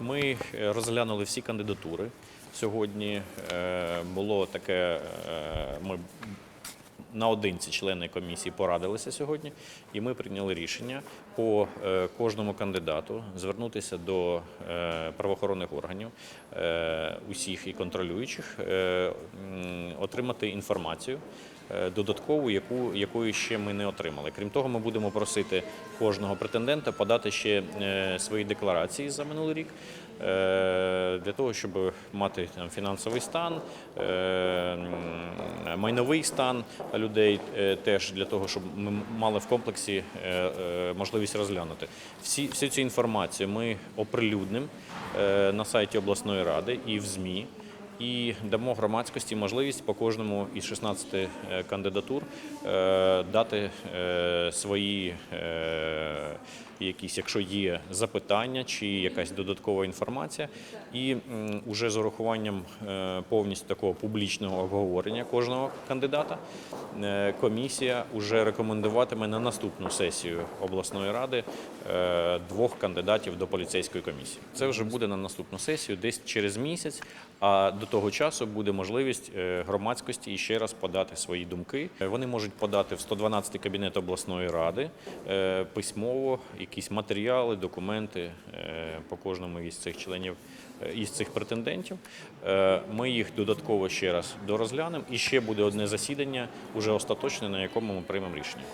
Ми е, розглянули всі кандидатури. Сьогодні е, було таке, е, ми наодинці члени комісії порадилися сьогодні, і ми прийняли рішення по е, кожному кандидату звернутися до е, правоохоронних органів, е, усіх і контролюючих, отримати інформацію. Додаткову, яку якої ще ми не отримали. Крім того, ми будемо просити кожного претендента подати ще свої декларації за минулий рік для того, щоб мати там фінансовий стан, майновий стан людей, е, теж для того, щоб ми мали в комплексі е, е, можливість розглянути. Всі, всю цю інформацію ми оприлюднимо на сайті обласної ради і в ЗМІ. І дамо громадськості можливість по кожному із 16 е, кандидатур дати свої якісь, якщо є запитання чи якась додаткова інформація. І м, уже з урахуванням е, повністю такого публічного обговорення кожного кандидата е, комісія вже рекомендуватиме на наступну сесію обласної ради е, двох кандидатів до поліцейської комісії. Це вже буде на наступну сесію, десь через місяць. А до того часу буде можливість громадськості ще раз подати свої думки. Вони можуть подати в 112 кабінет обласної ради е, якісь матеріали, документи е, по кожному із цих членів е, із цих претендентів. Е, Ми їх додатково ще раз дорозглянемо. І ще буде одне засідання, уже остаточне, на якому ми приймемо рішення.